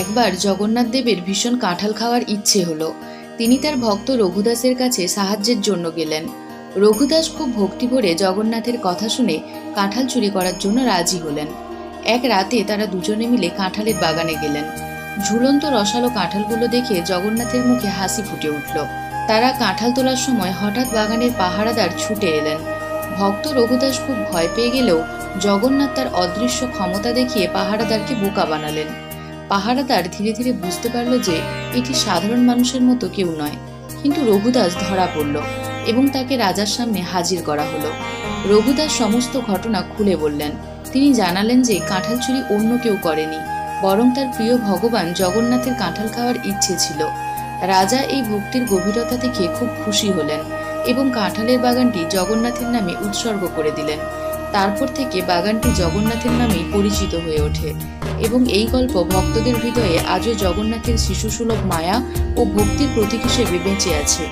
একবার জগন্নাথ দেবের ভীষণ কাঁঠাল খাওয়ার ইচ্ছে হলো। তিনি তার ভক্ত রঘুদাসের কাছে সাহায্যের জন্য গেলেন। রঘুদাস খুব ভক্তি ভরে জগন্নাথের কথা শুনে কাঁঠাল চুরি করার জন্য রাজি হলেন। এক রাতে তারা দুজনে মিলে কাঁঠালের বাগানে গেলেন। ঝুলন্ত রসালো কাঁঠালগুলো দেখে জগন্নাথের মুখে হাসি ফুটে উঠল। তারা কাঁঠাল তোলার সময় হঠাৎ বাগানের পাহারাদার ছুটে এলেন। ভক্ত রঘুদাস খুব ভয় পেয়ে গেলেও জগন্নাথ তার অদৃশ্য ক্ষমতা দেখিয়ে পাহারাদারকে বোকা বানালেন। পাহারাদার ধীরে ধীরে বুঝতে পারল যে এটি সাধারণ মানুষের মতো কেউ নয়, কিন্তু রঘুদাস ধরা পড়ল এবং তাকে রাজার সামনে হাজির করা হলো। রঘুদাস সমস্ত ঘটনা খুলে বললেন। তিনি জানালেন যে কাঁঠাল চুরি অন্য কেউ করেনি, বরং তার প্রিয় ভগবান জগন্নাথের কাঁঠাল খাওয়ার ইচ্ছে ছিল। রাজা এই ভক্তির গভীরতা দেখে খুব খুশি হলেন এবং কাঁঠালের বাগানটি জগন্নাথের নামে উৎসর্গ করে দিলেন। তারপর থেকে বাগানটি জগন্নাথের নামেই পরিচিত হয়ে ওঠে। এবং এই গল্প ভক্তদের হৃদয়ে আজও জগন্নাথের শিশুসুলভ মায়া ও ভক্তির প্রতীক হিসেবে বেঁচে আছে।